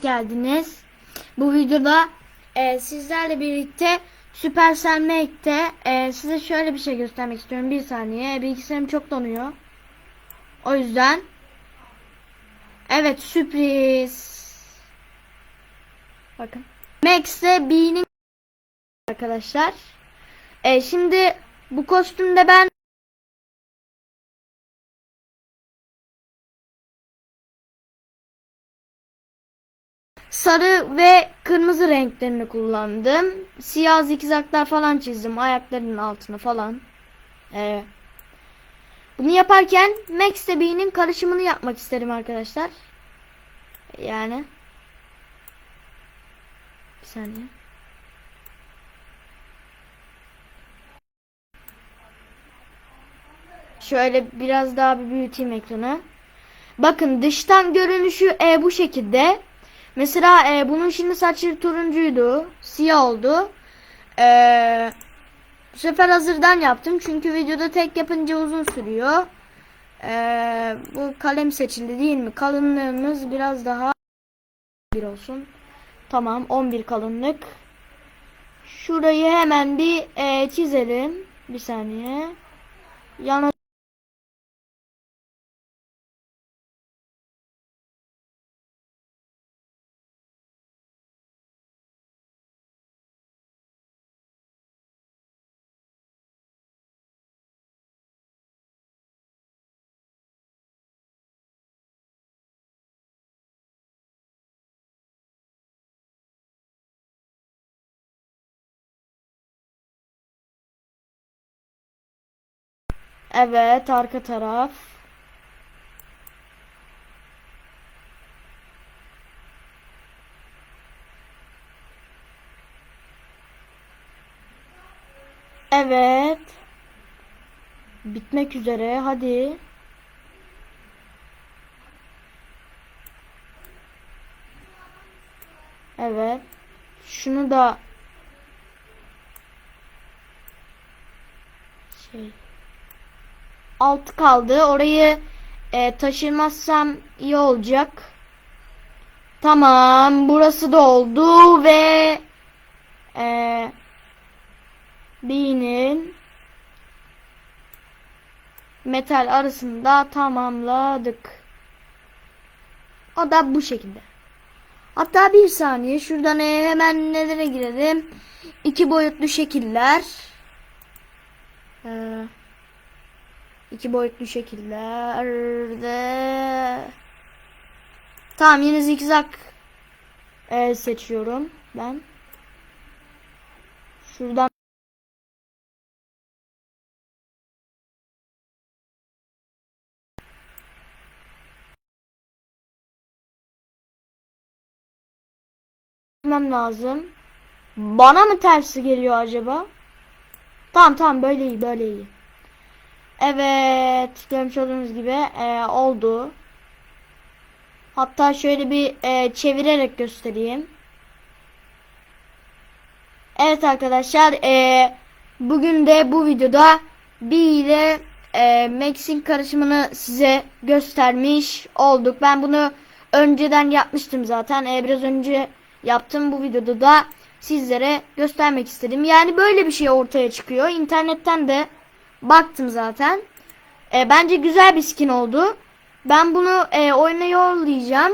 geldiniz. Bu videoda e, sizlerle birlikte Supercell Make'te e, size şöyle bir şey göstermek istiyorum. Bir saniye. Bilgisayarım çok donuyor. O yüzden Evet sürpriz. Bakın. Max'te B'nin arkadaşlar. E, şimdi bu kostümde ben sarı ve kırmızı renklerini kullandım. Siyah zikzaklar falan çizdim ayaklarının altına falan. Ee, bunu yaparken Max B'nin karışımını yapmak isterim arkadaşlar. Yani bir saniye. Şöyle biraz daha bir büyüteyim ekranı. Bakın dıştan görünüşü e, bu şekilde. Mesela e, bunun şimdi saçları turuncuydu. Siyah oldu. E, bu sefer hazırdan yaptım. Çünkü videoda tek yapınca uzun sürüyor. E, bu kalem seçildi değil mi? Kalınlığımız biraz daha bir olsun. Tamam 11 kalınlık. Şurayı hemen bir e, çizelim. Bir saniye. Yana Evet arka taraf. Evet. Bitmek üzere. Hadi. Evet. Şunu da şey altı kaldı. Orayı e, taşırmazsam iyi olacak. Tamam. Burası da oldu ve e, B'nin metal arasını da tamamladık. O da bu şekilde. Hatta bir saniye şuradan hemen nelere girelim. İki boyutlu şekiller. Ee, iki boyutlu şekillerde. Tamam yine zikzak e, seçiyorum ben. Şuradan Bilmem lazım. Bana mı tersi geliyor acaba? Tamam tamam böyle iyi böyle iyi. Evet görmüş olduğunuz gibi e, oldu. Hatta şöyle bir e, çevirerek göstereyim. Evet arkadaşlar e, bugün de bu videoda B ile e, Max'in karışımını size göstermiş olduk. Ben bunu önceden yapmıştım zaten. E, biraz önce yaptım bu videoda da sizlere göstermek istedim. Yani böyle bir şey ortaya çıkıyor. İnternetten de baktım zaten. E, bence güzel bir skin oldu. Ben bunu e, oyuna yollayacağım.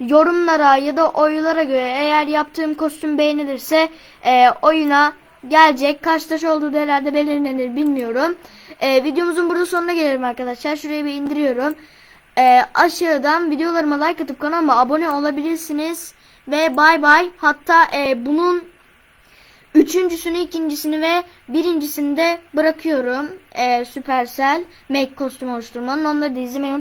Yorumlara ya da oylara göre eğer yaptığım kostüm beğenilirse e, oyuna gelecek. Kaç taş olduğu herhalde belirlenir bilmiyorum. E, videomuzun burada sonuna gelelim arkadaşlar. Şurayı bir indiriyorum. E, aşağıdan videolarıma like atıp kanalıma abone olabilirsiniz. Ve bay bay. Hatta e, bunun üçüncüsünü, ikincisini ve birincisini de bırakıyorum. E, Supercell Make kostüm oluşturmanın. Onları da izlemeyi